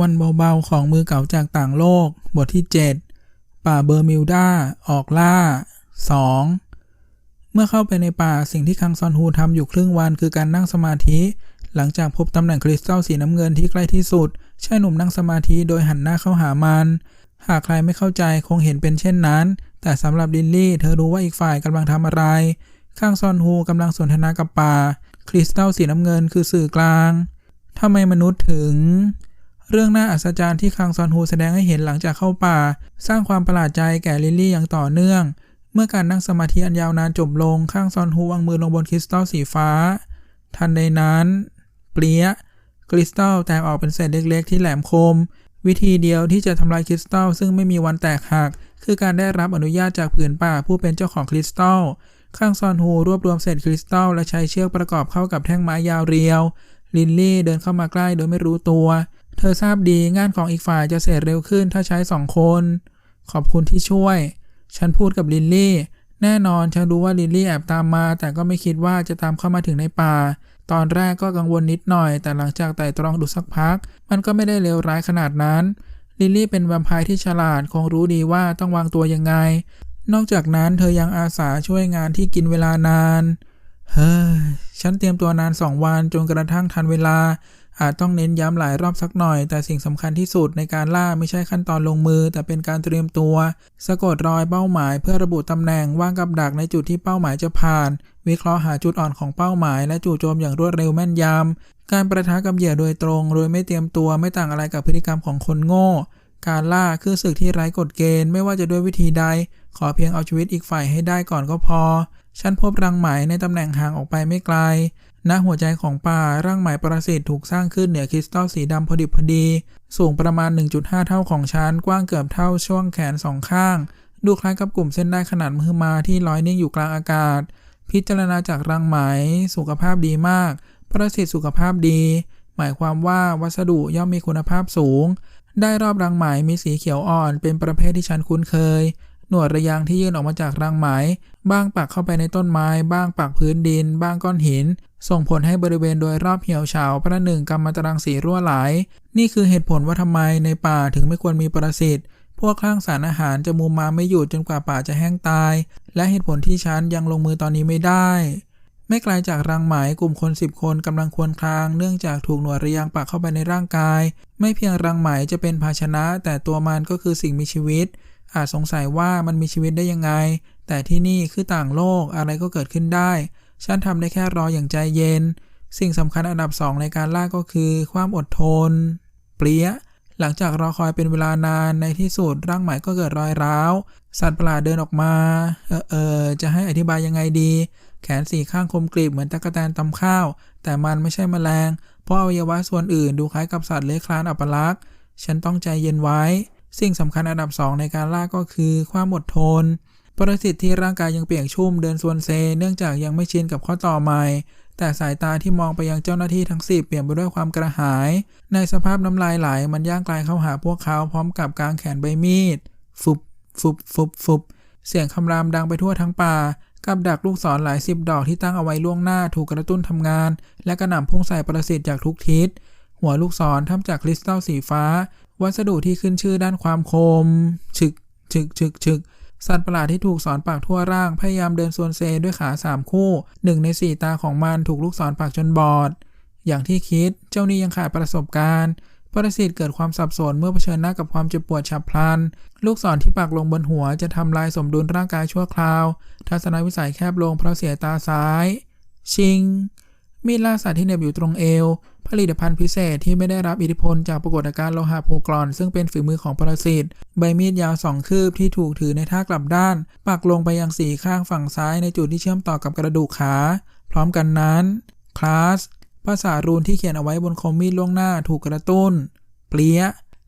วันเบาๆของมือเก่าจากต่างโลก บทที่ 7 ป่าเบอร์มิวดาออกล่า 2 เมื่อเข้าไปในป่าสิ่งที่คังซอนฮูทำอยู่ครึ่งวันคือการนั่งสมาธิ หลังจากพบตำแหน่งคริสตัลสีน้ำเงินที่ใกล้ที่สุดชายหนุ่มนั่งสมาธิโดยหันหน้าเข้าหามัน หากใครไม่เข้าใจคงเห็นเป็นเช่นนั้น แต่สำหรับลินลี่เธอรู้ว่าอีกฝ่ายกำลังทำอะไรข้างซอนฮูกำลังสนทนากับป่า คริสตัลสีน้ำเงินคือสื่อกลางทำไมมนุษย์ถึง เรื่องน่าอัศจรรย์ที่คังซอนฮูแสดงให้เห็นหลังจากเข้าป่า สร้างความประหลาดใจแก่ลิลลี่อย่างต่อเนื่อง เมื่อการนั่งสมาธิอันยาวนานจบลงข้างซอนฮูวางมือลงบนคริสตัลสีฟ้า ทันใดนั้น เปลี่ยคริสตัลแตกออกเป็นเศษเล็ก ๆ ที่แหลมคม วิธีเดียวที่จะทำลายคริสตัลซึ่งไม่มีวันแตกหัก คือการได้รับอนุญาตจากผืนป่าผู้เป็นเจ้าของคริสตัลข้างซอนฮูรวบรวมเศษคริสตัลและใช้เชือกประกอบเข้ากับแท่งไม้ยาวเรียว ลินลี่เดินเข้ามาใกล้โดยไม่รู้ตัว เธอทราบดีงานของอีกฝ่ายจะเสร็จเร็วขึ้นถ้าใช้สองคน ขอบคุณที่ช่วย ฉันพูดกับลินลี่ แน่นอนฉันรู้ว่าลินลี่แอบตามมา แต่ก็ไม่คิดว่าจะตามเข้ามาถึงในป่า ตอนแรกก็กังวลนิดหน่อย แต่หลังจากไต่ตรองดูสักพัก มันก็ไม่ได้เลวร้ายขนาดนั้น ลิลลี่เป็นแวมไพร์ที่ฉลาดคงรู้ดีว่าต้องวางตัวยังไง นอกจากนั้นเธอยังอาสาช่วยงานที่กินเวลานาน เฮ้ย ฉันเตรียมตัวนานสองวันจนกระทั่งทันเวลา อาจต้องเน้นย้ำหลายรอบสักหน่อย แต่สิ่งสำคัญที่สุดในการล่าไม่ใช่ขั้นตอนลงมือ แต่เป็นการเตรียมตัว สะกดรอยเป้าหมายเพื่อระบุตำแหน่งวางกับดักในจุดที่เป้าหมายจะผ่าน วิเคราะห์หาจุดอ่อนของเป้าหมาย และจู่โจมอย่างรวดเร็วแม่นยำการประทะกับเหยื่อโดยตรงโดยไม่เตรียมตัวไม่ต่างอะไรกับพฤติกรรมของคนโง่ การล่าคือศึกที่ไร้กฎเกณฑ์ไม่ว่าจะด้วยวิธีใด ขอเพียงเอาชีวิตอีกฝ่ายให้ได้ก่อนก็พอ ฉันพบรังไหมในตำแหน่งห่างออกไปไม่ไกล ณหัวใจของป่าร่างไหมประสิทธิ์ถูกสร้างขึ้นเหนือคริสตัลสีดำพอดิบพอดี สูงประมาณ 1.5 เท่าของฉันกว้างเกือบเท่าช่วงแขนสองข้าง ดูคล้ายกับกลุ่มเส้นได้ขนาดมือมาที่ลอยนิ่งอยู่กลางอากาศ พิจารณาจากรังไหม สุขภาพดีมาก ประสิทธิ์สุขภาพดี หมายความว่าวัสดุย่อมมีคุณภาพสูง ได้รอบรังไหมมีสีเขียวอ่อน เป็นประเภทที่ฉันคุ้นเคยหนวดระยางที่ยื่นออกมาจากรังไหม บ้างปักเข้าไปในต้นไม้ บ้างปักพื้นดิน บ้างก้อนหิน ส่งผลให้บริเวณโดยรอบเหี่ยวเฉาประหนึ่งกำมตรังสีรั่วไหล นี่คือเหตุผลว่าทำไมในป่าถึงไม่ควรมีประสิทธิ์พวกข้างสารอาหารจะมุมมาไม่หยุดจนกว่าป่าจะแห้งตาย และเหตุผลที่ฉันยังลงมือตอนนี้ไม่ได้ ไม่ไกลจากรังไหมกลุ่มคนสิบคนกำลังควรคลาง เนื่องจากถูกหนวดระยางปักเข้าไปในร่างกาย ไม่เพียงรังไหมจะเป็นภาชนะ แต่ตัวมันก็คือสิ่งมีชีวิต อาจสงสัยว่ามันมีชีวิตได้ยังไง แต่ที่นี่คือต่างโลกอะไรก็เกิดขึ้นได้ ฉันทำได้แค่รออย่างใจเย็น สิ่งสำคัญอันดับสองในการล่าก็คือ ความอดทน เปรี้ย หลังจากรอคอยเป็นเวลานานในที่สุดร่างใหม่ก็เกิดรอยร้าว สัตว์ประหลาดเดินออกมา เออเออจะให้อธิบายยังไงดี แขนสี่ข้างคมกรีบเหมือนตะกแตนตำข้าว แต่มันไม่ใช่แมลง เพราะอวัยวะส่วนอื่นดูคล้ายกับสัตว์เลื้อยคลานอัปลักษณ์ ฉันต้องใจเย็นไว้ สิ่งสำคัญอันดับสองในการล่าก็คือ ความอดทน ประสิทธิ์ที่ร่างกายยังเปียกชุ่มเดินส่วนเซ เนื่องจากยังไม่ชินกับข้อต่อใหม่ แต่สายตาที่มองไปยังเจ้าหน้าที่ทั้งสิบเปลี่ยนไปด้วยความกระหาย ในสภาพน้ำลายไหล มันย่างกลายเข้าหาพวกเขาพร้อมกับกางแขนใบมีด ฟุบ ฟุบ ฟุบ ฟุบ เสียงคำรามดังไปทั่วทั้งป่า กับดักลูกศรหลายสิบดอกที่ตั้งเอาไว้ล่วงหน้าถูกกระตุ้นทำงาน และกระหน่ำพุ่งใส่ประสิทธิ์จากทุกทิศ หัวลูกศรทำจากคริสตัลสีฟ้า วัสดุที่ขึ้นชื่อด้านความคม ฉึก ฉึก ฉึก ฉึก สัตว์ประหลาดที่ถูกสอนปากทั่วร่าง พยายามเดินส่วนเซด้วยขาสามคู่หนึ่งในสี่ตาของมันถูกลูกศรปากจนบอด อย่างที่คิดเจ้านี่ยังขาดประสบการณ์ประสิทธิ์เกิดความสับสนเมื่อเผชิญหน้ากับความเจ็บปวดฉับพลัน ลูกศรที่ปักลงบนหัวจะทำลายสมดุลร่างกายชั่วคราว ทัศนวิสัยแคบลงเพราะเสียตาซ้าย ชิง มีดล่าสัตว์ที่เหน็บอยู่ตรงเอว ผลิตภัณฑ์พิเศษที่ไม่ได้รับอิทธิพลจากปรากฏการณ์โลหะโพกรอน ซึ่งเป็นฝีมือของปรสิต ใบมีดยาวสองคืบที่ถูกถือในท่ากลับด้าน ปักลงไปยังสีข้างฝั่งซ้ายในจุดที่เชื่อมต่อกับกระดูกขา พร้อมกันนั้น คลาส ภาษารูนที่เขียนเอาไว้บนคมมีดล่วงหน้าถูกกระตุ้น เปลี้ย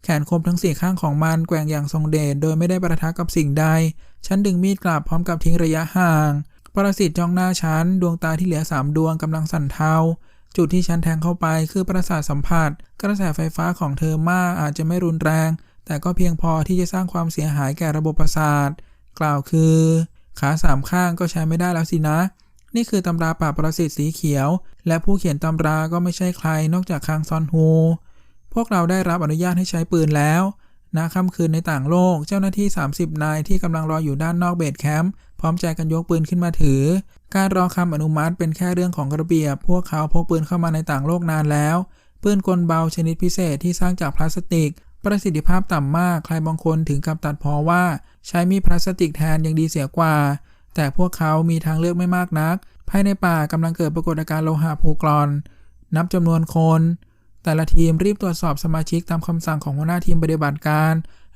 แขนคมทั้งสี่ข้างของมันแกว่งอย่างทรงเดชโดยไม่ได้ประทะกับสิ่งใด ฉันดึงมีดกลับพร้อมกับทิ้งระยะห่าง ปรสิตจ้องหน้าฉัน ดวงตาที่เหลือสามดวงกำลังสั่นเทา จุดที่ฉันแทงเข้าไปคือประสาทสัมผัส กระแสไฟฟ้าของเธอมาอาจจะไม่รุนแรง แต่ก็เพียงพอที่จะสร้างความเสียหายแก่ระบบประสาท กล่าวคือ ขาสามข้างก็ใช้ไม่ได้แล้วสินะ นี่คือตำราปราบประสิทธิ์สีเขียว และผู้เขียนตำราก็ไม่ใช่ใครนอกจากคางซอนฮูพวกเราได้รับอนุญาตให้ใช้ปืนแล้วณค่ำคืนในต่างโลก เจ้าหน้าที่ 30 นายที่กำลังรออยู่ด้านนอกเบสแคมป์ พร้อมใจกันยกปืนขึ้นมาถือ การรอคำอนุมัติเป็นแค่เรื่องของระเบียบ พวกเขาพกปืนเข้ามาในต่างโลกนานแล้ว ปืนกลเบาชนิดพิเศษที่สร้างจากพลาสติก ประสิทธิภาพต่ำมาก ใครบางคนถึงกับตัดพ้อว่า ใช้มีดพลาสติกแทนยังดีเสียกว่า แต่พวกเขามีทางเลือกไม่มากนัก ภายในป่ากำลังเกิดปรากฏการณ์โลหะภูกรอน นับจำนวนคนแต่ละทีมรีบตรวจสอบสมาชิกตามคำสั่งของหัวหน้าทีมปฏิบัติการ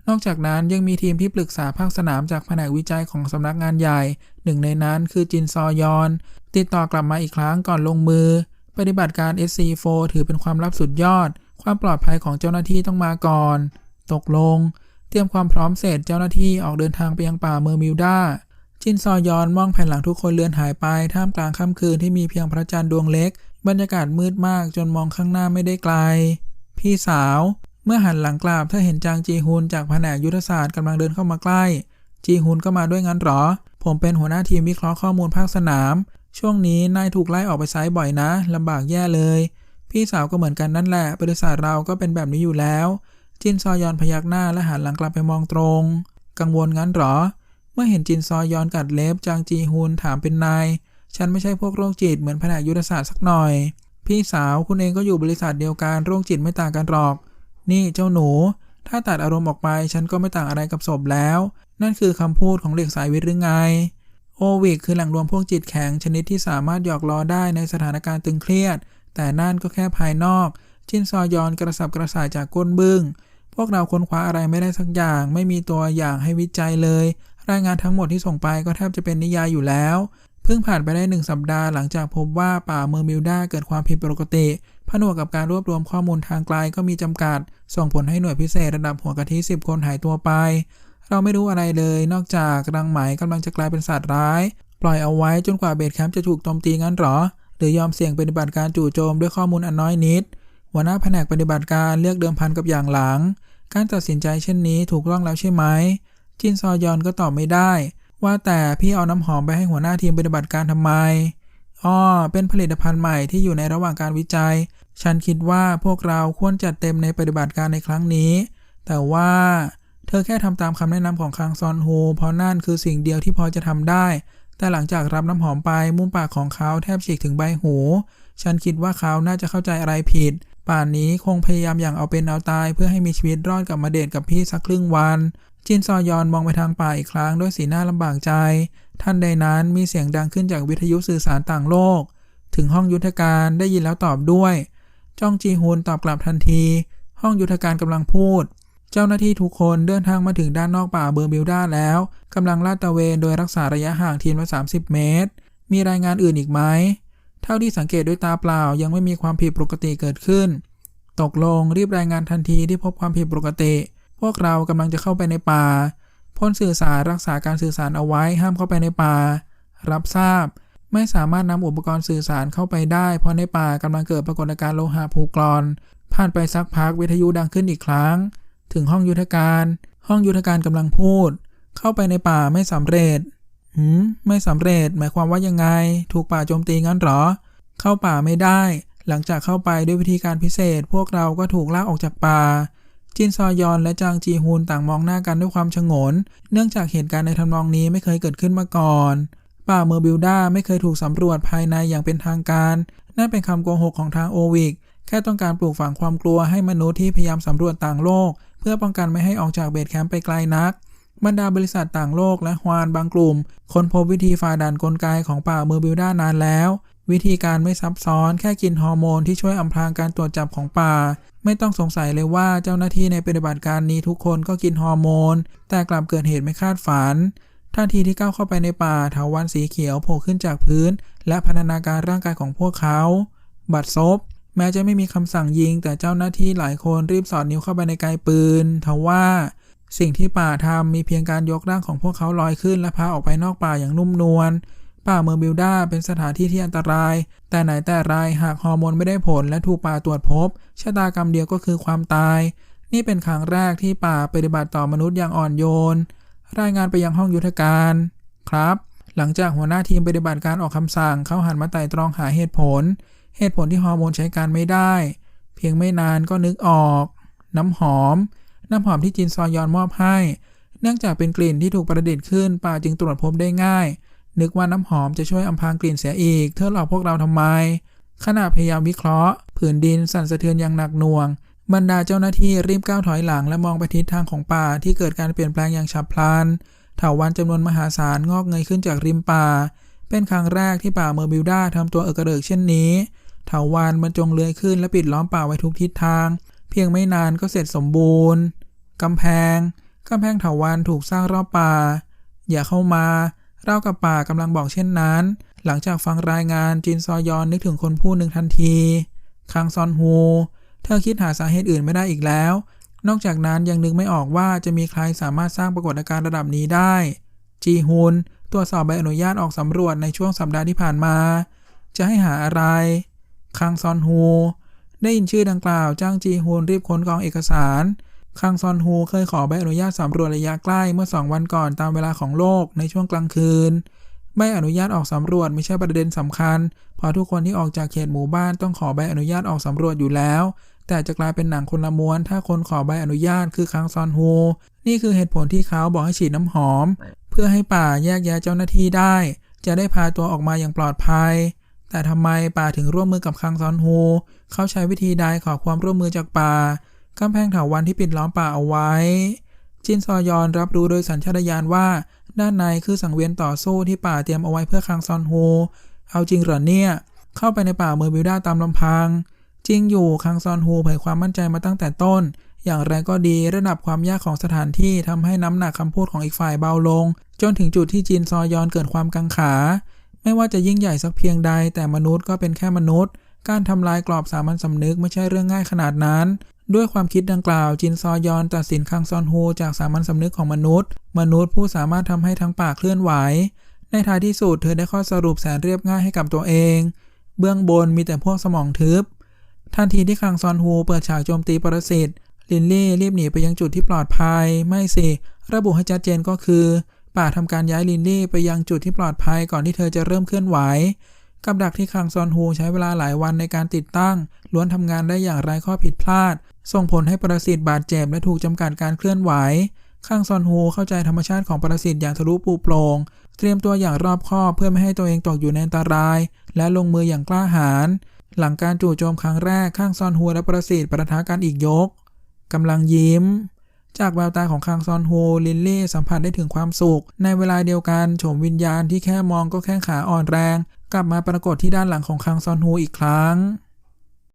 นอกจากนั้นยังมีทีมที่ปรึกษาภาคสนามจากแผนกวิจัยของสำนักงานใหญ่ หนึ่งในนั้นคือจินซอยอน ติดต่อกลับมาอีกครั้งก่อนลงมือ ปฏิบัติการ SC4 ถือเป็นความลับสุดยอด ความปลอดภัยของเจ้าหน้าที่ต้องมาก่อน ตกลง เตรียมความพร้อมเสร็จเจ้าหน้าที่ออกเดินทางไปยังป่าเมอร์มิวดาจินซอยอนมองแผ่นหลังทุกคนเลือนหายไปท่ามกลางค่ำคืนที่มีเพียงพระจันทร์ดวงเล็ก บรรยากาศมืดมากจนมองข้างหน้าไม่ได้ไกล พี่สาว เมื่อหันหลังกลับเธอเห็นจางจีฮุนจากแผนกยุทธศาสตร์กำลังเดินเข้ามาใกล้ จีฮุนก็มาด้วยงั้นหรอ ผมเป็นหัวหน้าทีมวิเคราะห์ข้อมูลภาคสนาม ช่วงนี้นายถูกไล่ออกไปไซต์บ่อยนะลำบากแย่เลย พี่สาวก็เหมือนกันนั่นแหละ บริษัทเราก็เป็นแบบนี้อยู่แล้ว จินซอยอนพยักหน้าและหันหลังกลับไปมองตรง กังวลงั้นหรอ เมื่อเห็นจินซอยอนกัดเล็บจางจีฮุนถามเป็นนาย ฉันไม่ใช่พวกโรคจิตเหมือนแผนกยุทธศาสตร์สักหน่อย พี่สาวคุณเองก็อยู่บริษัทเดียวกันโรคจิตไม่ต่างกันหรอก นี่เจ้าหนู ถ้าตัดอารมณ์ออกไปฉันก็ไม่ต่างอะไรกับศพแล้ว นั่นคือคำพูดของเด็กสายวิทย์หรือไง โอวิกคือแหล่งรวมพวกจิตแข็งชนิดที่สามารถหยอกล้อได้ในสถานการณ์ตึงเครียด แต่นั่นก็แค่ภายนอกจินซอยอนกระสับกระส่ายจากก้นบึ้ง พวกเราค้นคว้าอะไรไม่ได้สักอย่าง ไม่มีตัวอย่างให้วิจัยเลย รายงานทั้งหมดที่ส่งไปก็แทบจะเป็นนิยายอยู่แล้ว เพิ่งผ่านไปได้หนึ่งสัปดาห์หลังจากพบว่าป่าเมอร์มิวดาเกิดความผิดปกติ ผนวกกับการรวบรวมข้อมูลทางไกลก็มีจำกัด ส่งผลให้หน่วยพิเศษระดับหัวกะทิสิบคนหายตัวไป เราไม่รู้อะไรเลย นอกจากรังไหมกำลังจะกลายเป็นสัตว์ร้าย ปล่อยเอาไว้จนกว่าเบสแคมป์จะถูกโจมตีงั้นหรอ หรือยอมเสี่ยงปฏิบัติการจู่โจมด้วยข้อมูลอันน้อยนิด หัวหน้าแผนกปฏิบัติการเลือกเดิมพันกับอย่างหลัง การตัดสินใจเช่นนี้ถูกต้องแล้วใช่ไหม จินซอยอนก็ตอบไม่ได้ ว่าแต่พี่เอาน้ำหอมไปให้หัวหน้าทีมปฏิบัติการทำไมอ้อเป็นผลิตภัณฑ์ใหม่ที่อยู่ในระหว่างการวิจัย ฉันคิดว่าพวกเราควรจัดเต็มในปฏิบัติการในครั้งนี้ แต่ว่าเธอแค่ทำตามคำแนะนำของคังซอนฮูเพราะนั่นคือสิ่งเดียวที่พอจะทำได้ แต่หลังจากรับน้ำหอมไปมุมปากของเขาแทบฉีกถึงใบหู ฉันคิดว่าเขาน่าจะเข้าใจอะไรผิด ป่านนี้คงพยายามอย่างเอาเป็นเอาตาย เพื่อให้มีชีวิตรอดกลับมาเดทกับพี่สักครึ่งวัน จินซอยอนมองไปทางป่าอีกครั้งด้วยสีหน้าลำบากใจ ท่านใดนั้นมีเสียงดังขึ้นจากวิทยุสื่อสารต่างโลก ถึงห้องยุทธการได้ยินแล้วตอบด้วย จ้องจีฮุนตอบกลับทันที ห้องยุทธการกำลังพูด เจ้าหน้าที่ทุกคนเดินทางมาถึงด้านนอกป่าเบอร์มิวดาแล้วกำลังลาดตระเวนโดยรักษาระยะห่างทีมละ30 เมตร มีรายงานอื่นอีกไหมเท่าที่สังเกตด้วยตาเปล่ายังไม่มีความผิดปกติเกิดขึ้น ตกลงรีบรายงานทันทีที่พบความผิดปกติ พวกเรากำลังจะเข้าไปในป่าพ่นสื่อสารรักษาการสื่อสารเอาไว้ห้ามเข้าไปในป่า รับทราบ ไม่สามารถนำอุปกรณ์สื่อสารเข้าไปได้ เพราะในป่ากำลังเกิดปรากฏการณ์โลหะภูกรอน ผ่านไปสักพักวิทยุดังขึ้นอีกครั้ง ถึงห้องยุทธการ ห้องยุทธการกำลังพูด เข้าไปในป่าไม่สำเร็จหืมไม่สำเร็จ หมายความว่ายังไง ถูกป่าโจมตีงั้นหรอ เข้าป่าไม่ได้ หลังจากเข้าไปด้วยวิธีการพิเศษ พวกเราก็ถูกลากออกจากป่าจินซอยอนและจางจีฮุนต่างมองหน้ากันด้วยความชงน เนื่องจากเหตุการณ์ในทำนองนี้ไม่เคยเกิดขึ้นมาก่อน ป่าเมอร์บิลดาไม่เคยถูกสำรวจภายในอย่างเป็นทางการ นั่นเป็นคำโกหกของทางโอวิก แค่ต้องการปลูกฝังความกลัวให้มนุษย์ที่พยายามสำรวจต่างโลก เพื่อป้องกันไม่ให้ออกจากเบสแคมป์ไปไกลนัก บรรดาบริษัทต่างโลกและฮวานบางกลุ่ม ค้นพบวิธีฝ่าด่านกลไกของป่าเมอร์บิลดานานแล้ว วิธีการไม่ซับซ้อนแค่กินฮอร์โมนที่ช่วยอำพรางการตรวจจับของป่า ไม่ต้องสงสัยเลยว่าเจ้าหน้าที่ในปฏิบัติการนี้ทุกคนก็กินฮอร์โมน แต่กลับเกิดเหตุไม่คาดฝัน ทันทีที่ก้าวเข้าไปในป่าเถาวันสีเขียวโผล่ขึ้นจากพื้น และพันธนาการร่างกายของพวกเขา บัดซบ แม้จะไม่มีคำสั่งยิง แต่เจ้าหน้าที่หลายคนรีบสอดนิ้วเข้าไปในไกลปืนทว่า สิ่งที่ป่าทำมีเพียงการยกร่างของพวกเขาลอยขึ้นและพาออกไปนอกป่าอย่างนุ่มนวลป่าเมอร์บิลดาเป็นสถานที่ที่อันตราย แต่ไหนแต่ไรหากฮอร์โมนไม่ได้ผลและถูกป่าตรวจพบ ชะตากรรมเดียวก็คือความตาย นี่เป็นครั้งแรกที่ป่าปฏิบัติต่อมนุษย์อย่างอ่อนโยน รายงานไปยังห้องยุทธการครับ หลังจากหัวหน้าทีมปฏิบัติการออกคำสั่งเขาหันมาไต่ตรองหาเหตุผล เหตุผลที่ฮอร์โมนใช้การไม่ได้ เพียงไม่นานก็นึกออก น้ำหอม น้ำหอมที่จินซอยอนมอบให้ เนื่องจากเป็นกลิ่นที่ถูกประดิษฐ์ขึ้นป่าจึงตรวจพบได้ง่าย นึกว่าน้ำหอมจะช่วยอำพรางกลิ่นเสียอีก เธอหลอกพวกเราทำไมขณะพยายามวิเคราะห์ ผืนดินสั่นสะเทือนอย่างหนักหน่วง บรรดาเจ้าหน้าที่รีบก้าวถอยหลังและมองไปทิศทางของป่าที่เกิดการเปลี่ยนแปลงอย่างฉับพลันเถาวัลย์จำนวนมหาศาลงอกเงยขึ้นจากริมป่า เป็นครั้งแรกที่ป่าเมอร์บิวดาทำตัวเอกระเริกเช่นนี้เถาวัลย์มันจงเลื้อยขึ้นและปิดล้อมป่าไว้ทุกทิศทาง เพียงไม่นานก็เสร็จสมบูรณ์กำแพงกำแพงเถาวัลย์ถูกสร้างรอบป่า อย่าเข้ามาเล่ากับป่ากำลังบอกเช่นนั้น หลังจากฟังรายงานจินซอยอนนึกถึงคนผู้หนึ่งทันทีคังซอนฮู เธอคิดหาสาเหตุอื่นไม่ได้อีกแล้ว นอกจากนั้นยังนึกไม่ออกว่าจะมีใครสามารถสร้างปรากฏการณ์ระดับนี้ได้ จีฮุนตรวจสอบใบอนุญาตออกสำรวจในช่วงสัปดาห์ที่ผ่านมา จะให้หาอะไร คังซอนฮูได้ยินชื่อดังกล่าวจ้างจีฮุนรีบค้นกองเอกสารคังซอนฮูเคยขอใบอนุญาตสำรวจระยะใกล้เมื่อ 2 วันก่อนตามเวลาของโลกในช่วงกลางคืน ใบอนุญาตออกสำรวจไม่ใช่ประเด็นสำคัญ เพราะทุกคนที่ออกจากเขตหมู่บ้านต้องขอใบอนุญาตออกสำรวจอยู่แล้ว แต่จะกลายเป็นหนังคนละม้วน ถ้าคนขอใบอนุญาตคือคังซอนฮูนี่คือเหตุผลที่เขาบอกให้ฉีดน้ำหอม เพื่อให้ป่าแยกแยะเจ้าหน้าที่ได้ จะได้พาตัวออกมาอย่างปลอดภัย แต่ทำไมป่าถึงร่วมมือกับคังซอนฮูเขาใช้วิธีใดขอความร่วมมือจากป่ากำแพงเถาวัลย์ที่ปิดล้อมป่าเอาไว้ จินซอยอนรับรู้โดยสัญชาตญาณว่า ด้านในคือสังเวียนต่อสู้ที่ป่าเตรียมเอาไว้เพื่อคังซอนฮูเอาจริงเหรอเนี่ย เข้าไปในป่าเมอร์บิวดาตามลำพัง จริงอยู่คังซอนฮูเผยความมั่นใจมาตั้งแต่ต้น อย่างไรก็ดีระดับความยากของสถานที่ทำให้น้ำหนักคำพูดของอีกฝ่ายเบาลง จนถึงจุดที่จินซอยอนเกิดความกังขา ไม่ว่าจะยิ่งใหญ่สักเพียงใด แต่มนุษย์ก็เป็นแค่มนุษย์ การทำลายกรอบสามัญสำนึกไม่ใช่เรื่องง่ายขนาดนั้น ด้วยความคิดดังกล่าวจินซอยอนตัดสินคังซอนฮูจากสามัญสำนึกของมนุษย์ มนุษย์ผู้สามารถทำให้ทั้งป่าเคลื่อนไหว ในท้ายที่สุดเธอได้ข้อสรุปแสนเรียบง่ายให้กับตัวเอง เบื้องบนมีแต่พวกสมองทึบ ทันทีที่คังซอนฮูเปิดฉากโจมตีปรสิตลินลี่รีบหนีไปยังจุดที่ปลอดภัย ไม่สิ ระบุให้ชัดเจนก็คือ ป่าทำการย้ายลินลี่ไปยังจุดที่ปลอดภัยก่อนที่เธอจะเริ่มเคลื่อนไหว กับดักที่คังซอนฮูใช้เวลาหลายวันในการติดตั้ง ล้วนทำงานได้อย่างไร้ข้อผิดพลาด ส่งผลให้ปรสิตบาดเจ็บและถูกจำกัดการเคลื่อนไหวคังซอนฮูเข้าใจธรรมชาติของปรสิตอย่างทะลุปูโปรงเตรียมตัวอย่างรอบคอบเพื่อไม่ให้ตัวเองตกอยู่ในอันตราย และลงมืออย่างกล้าหาญ หลังการจู่โจมครั้งแรกข้างซอนฮัวและประสิทธิ์ประทะกันอีกยกกำลังยิ้ม จากแววตาของคางซอนโฮลินลี่สัมผัสได้ถึงความสุข ในเวลาเดียวกันโฉมวิญญาณที่แค่มองก็แข้งขาอ่อนแรง กลับมาปรากฏที่ด้านหลังของคางซอนโฮอีกครั้ง